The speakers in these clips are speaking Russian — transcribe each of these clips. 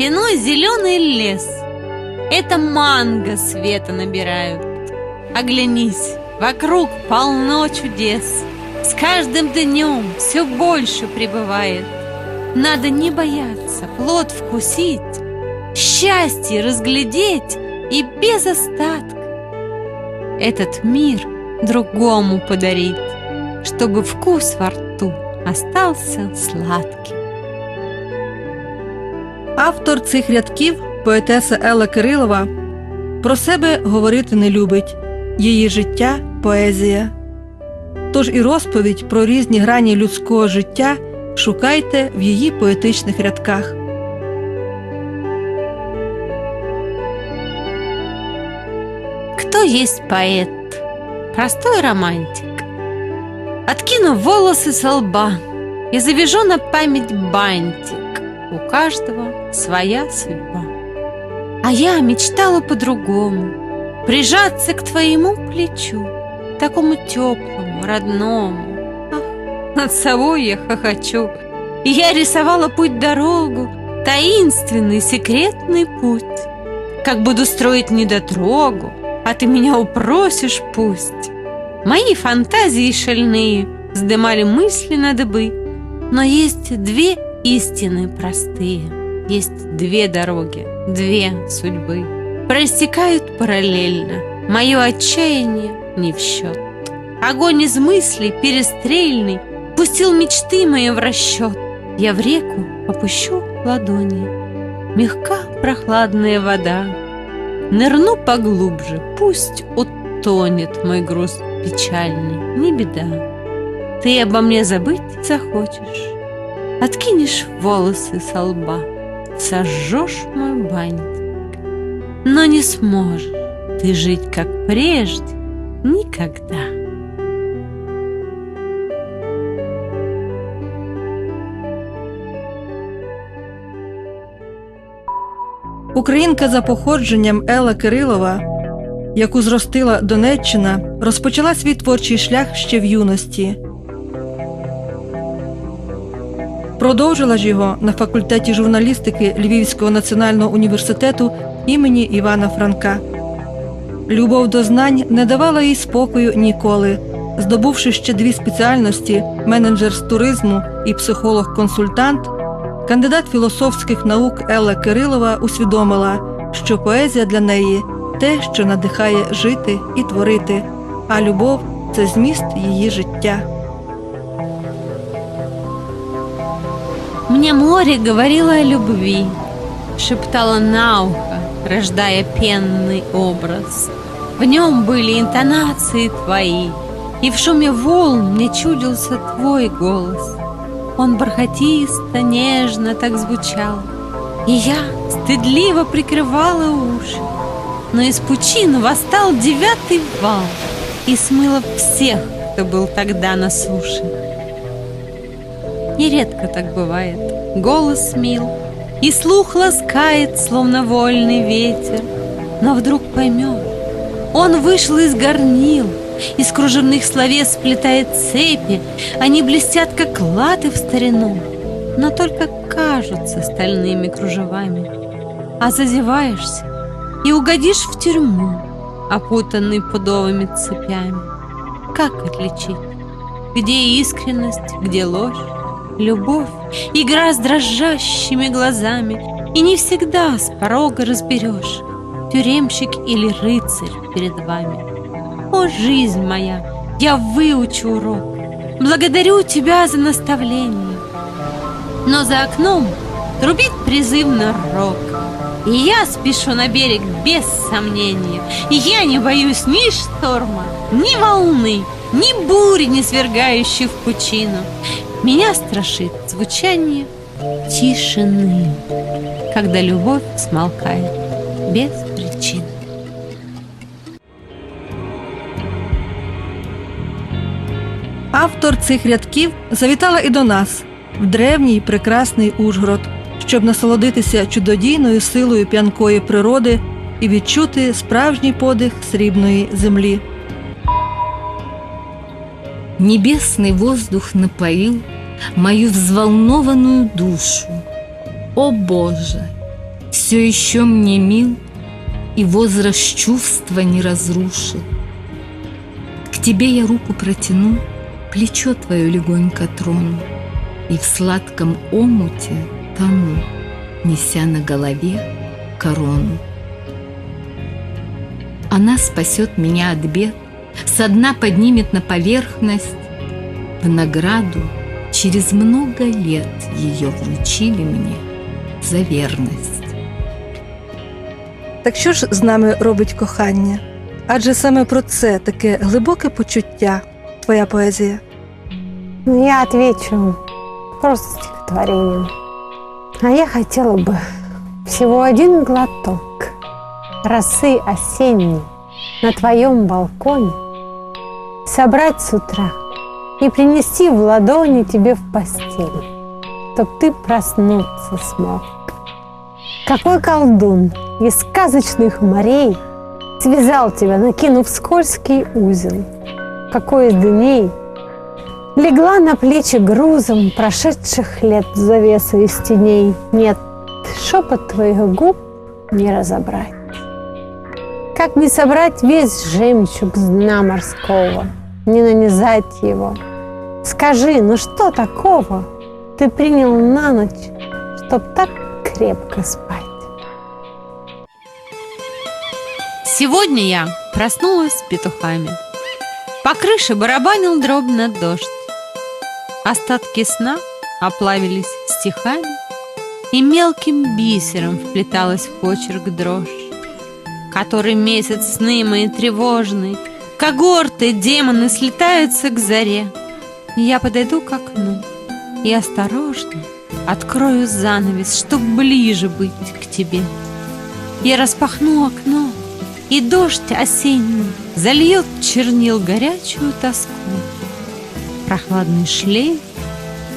спиной зеленый лес. Это манго света набирают. Оглянись, вокруг полно чудес. С каждым днем все больше прибывает. Надо не бояться плод вкусить, Счастье разглядеть и без остатка. Этот мир другому подарить, Чтобы вкус во рту остался сладким. Автор цих рядків, поетеса Елла Кирилова, про себе говорити не любить, її життя поезія. Тож і розповідь про різні грані людського життя шукайте в її поетичних рядках. Кто есть поэт? Простой романтик. Откину волосы со лба и завяжу на память бантик. У каждого своя судьба. А я мечтала по-другому. Прижаться к твоему плечу, такому теплому, родному. Ах, над собой я хохочу. И я рисовала путь-дорогу, таинственный, секретный путь. Как буду строить недотрогу, а ты меня упросишь пусть. Мои фантазии шальные вздымали мысли на дыбы, но есть две истины простые, есть две дороги, две судьбы. Проистекают параллельно, мое отчаяние не в счет. Огонь из мыслей перестрельный пустил мечты мои в расчет. Я в реку опущу ладони, мягка прохладная вода, Нырну поглубже, пусть утонет мой груз печальный, не беда. Ты обо мне забыть захочешь, откинешь волосы со лба, сожжешь мой бантик. Но не сможешь ты жить, как прежде, никогда. Українка за походженням Елла Кирилова, яку зростила Донеччина, розпочала свій творчий шлях ще в юності. Продовжила ж його на факультеті журналістики Львівського національного університету імені Івана Франка. Любов до знань не давала їй спокою ніколи, здобувши ще дві спеціальності менеджер з туризму і психолог-консультант. Кандидат філософських наук Елла Кирилова усвідомила, що поезія для неї те, що надихає жити і творити, а любов це зміст її життя. Мне море говорило о любви, шептало на ухо, рождая пенный образ. В нем были интонации твои, и в шуме волн мне чудился твой голос. Он бархатисто, нежно так звучал, и я стыдливо прикрывала уши. Но из пучин восстал девятый вал и смыло всех, кто был тогда на суше. Нередко так бывает. Голос мил, и слух ласкает, словно вольный ветер. Но вдруг поймешь, он вышел из горнил, из кружевных словес сплетает цепи, они блестят, как латы в старину, но только кажутся стальными кружевами. А зазеваешься и угодишь в тюрьму, опутанный пудовыми цепями. Как отличить, где искренность, где ложь? Любовь, игра с дрожащими глазами, И не всегда с порога разберешь, Тюремщик или рыцарь перед вами. О, жизнь моя, я выучу урок, Благодарю тебя за наставление. Но за окном трубит призывно рок, И я спешу на берег без сомнения, И я не боюсь ни шторма, ни волны, Ни бури, не свергающей в пучину. Меня страшит звучание тишины, Когда любовь смолкает без причин. Автор цих рядків завітала і до нас в древній прекрасний Ужгород, щоб насолодитися чудодійною силою п'янкої природи і відчути справжній подих срібної землі. Небесный воздух напоил мою взволнованную душу. О Боже, все еще мне мил и возраст чувства не разрушил. К тебе я руку протяну, плечо твое легонько трону, и в сладком омуте тону, неся на голове корону. Она спасет меня от бед, со дна поднимет на поверхность. В награду через много лет ее вручили мне за верность. Так що ж з нами робить кохання? Адже саме про це таке глибоке почуття, твоя поезія. Ну, Я отвечу просто стихотворением. А я хотела бы всего один глоток росы осенней на твоем балконе собрать с утра и принести в ладони тебе в постель, чтоб ты проснуться смог. Какой колдун из сказочных морей связал тебя, накинув скользкий узел? Какой из дней Легла на плечи грузом прошедших лет завеса из теней. Нет, шепот твоих губ не разобрать. Как не собрать весь жемчуг с дна морского, не нанизать его? Скажи, ну что такого ты принял на ночь, чтоб так крепко спать? Сегодня я проснулась с петухами. По крыше барабанил дробно дождь. Остатки сна оплавились стихами, И мелким бисером вплеталась в почерк дрожь. Который месяц сны мои тревожный, Когорты демоны слетаются к заре. Я подойду к окну и осторожно Открою занавес, чтоб ближе быть к тебе. Я распахну окно, и дождь осенний Зальет чернил горячую тоску. Прохладный шлейф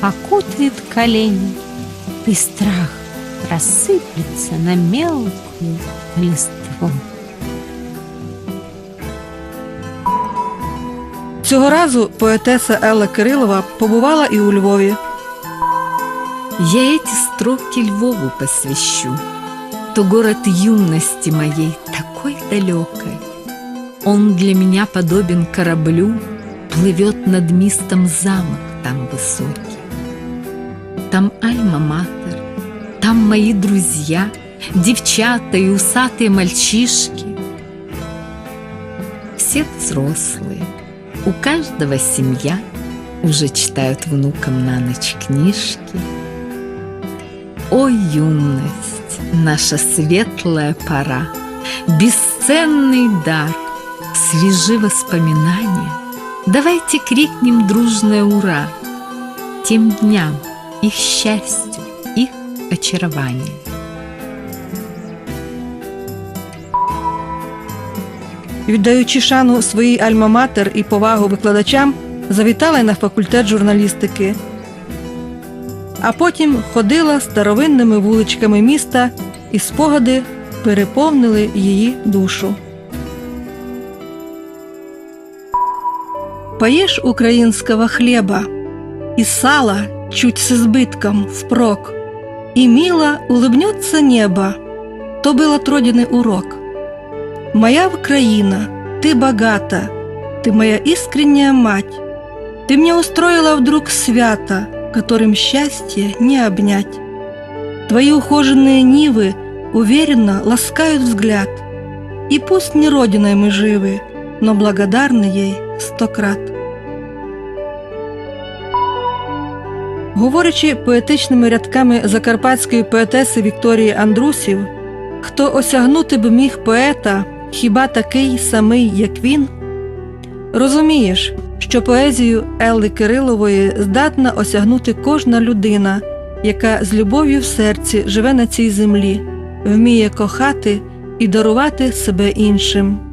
окутает колени, И страх рассыплется на мелкую листву. Цього разу поетеса Елла Кирилова побувала і у Львові. Я эти строки Львову посвящу. То город юности моей такой далекой. Он для меня подобен кораблю, Плывет над мистом замок там высокий. Там альма-матер, там мои друзья, Девчата и усатые мальчишки. Все взрослые, у каждого семья, Уже читают внукам на ночь книжки. О, юность, наша светлая пора, Бесценный дар, свежи воспоминания. Давайте крикнем дружное «Ура!» Тем дням, их счастью, их очарованию. Віддаючи шану своїй альма-матер і повагу викладачам, завітала й на факультет журналістики. А потім ходила старовинними вуличками міста, і спогади переповнили її душу. Поешь украинского хлеба, и сала чуть с избытком впрок, и мило улыбнется небо, то был от родины урок. Моя Украина, ты богата, ты моя искренняя мать, ты мне устроила вдруг свято, которым счастье не обнять. Твои ухоженные нивы уверенно ласкают взгляд, и пусть не родиной мы живы, но благодарны ей сто крат. Говорячи поетичними рядками закарпатської поетеси Вікторії Андрусів, хто осягнути б міг поета, хіба такий самий, як він, розумієш, що поезію Елли Кирилової здатна осягнути кожна людина, яка з любов'ю в серці живе на цій землі, вміє кохати і дарувати себе іншим.